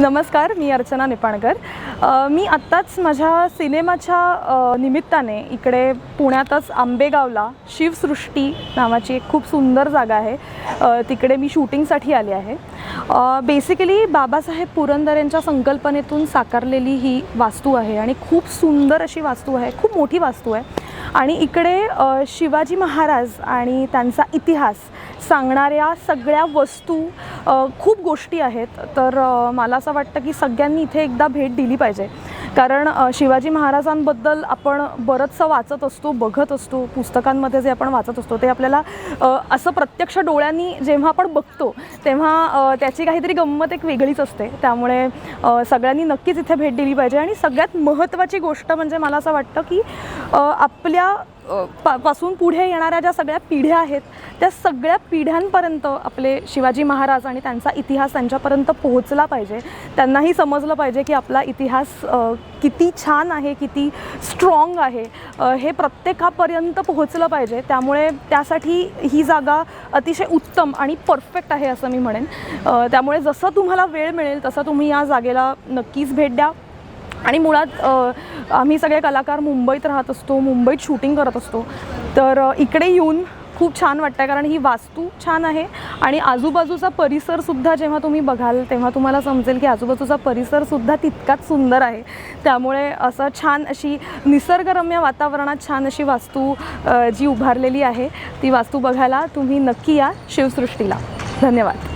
नमस्कार मी अर्चना निपाणकर. मी आत्ताच माझ्या सिनेमाच्या निमित्ताने इकडे पुण्यातच आंबेगावला शिवसृष्टी नावाची एक खूप सुंदर जागा आहे. तिकडे मी शूटिंगसाठी आले आहे. बेसिकली बाबासाहेब पुरंदर यांच्या संकल्पनेतून साकारलेली ही वास्तू आहे आणि खूप सुंदर अशी वास्तू आहे खूप मोठी वास्तू आहे. आणि इकडे शिवाजी महाराज आणि त्यांचा इतिहास सांगणाऱ्या सगळ्या वस्तू खूप गोष्टी आहेत. तर मला असं वाटतं की सगळ्यांनी इथे एकदा भेट दिली पाहिजे. कारण शिवाजी महाराजांबद्दल आपण बरंचसं वाचत असतो बघत असतो. पुस्तकांमध्ये जे आपण वाचत असतो ते आपल्याला असं प्रत्यक्ष डोळ्यांनी जेव्हा आपण बघतो तेव्हा त्याची काहीतरी गंमत एक वेगळीच असते. त्यामुळे सगळ्यांनी नक्कीच इथे भेट दिली पाहिजे. आणि सगळ्यात महत्त्वाची गोष्ट म्हणजे मला असं वाटतं की आपल्या पा पासून पुढे येणाऱ्या ज्या सगळ्या पिढ्या आहेत त्या सगळ्या पिढ्यांपर्यंत आपले शिवाजी महाराज आणि त्यांचा इतिहास त्यांच्यापर्यंत पोहोचला पाहिजे. त्यांनाही समजलं पाहिजे की आपला इतिहास किती छान आहे किती स्ट्रॉंग आहे. हे प्रत्येकापर्यंत पोहोचलं पाहिजे. त्यामुळे त्यासाठी ही जागा अतिशय उत्तम आणि परफेक्ट आहे असं मी म्हणेन. त्यामुळे जसं तुम्हाला वेळ मिळेल तसं तुम्ही या जागेला नक्कीच भेट द्या. आणि मुळात आम्ही सगळे कलाकार मुंबईत राहत असतो मुंबईत शूटिंग करत असतो. तर इकडे येऊन खूप छान वाटतं कारण ही वास्तू छान आहे आणि आजूबाजूचा परिसरसुद्धा जेव्हा तुम्ही बघाल तेव्हा तुम्हाला समजेल की आजूबाजूचा परिसरसुद्धा तितकाच सुंदर आहे. त्यामुळे असं छान अशी निसर्गरम्य वातावरणात छान अशी वास्तू जी उभारलेली आहे ती वास्तू बघायला तुम्ही नक्की या शिवसृष्टीला. धन्यवाद.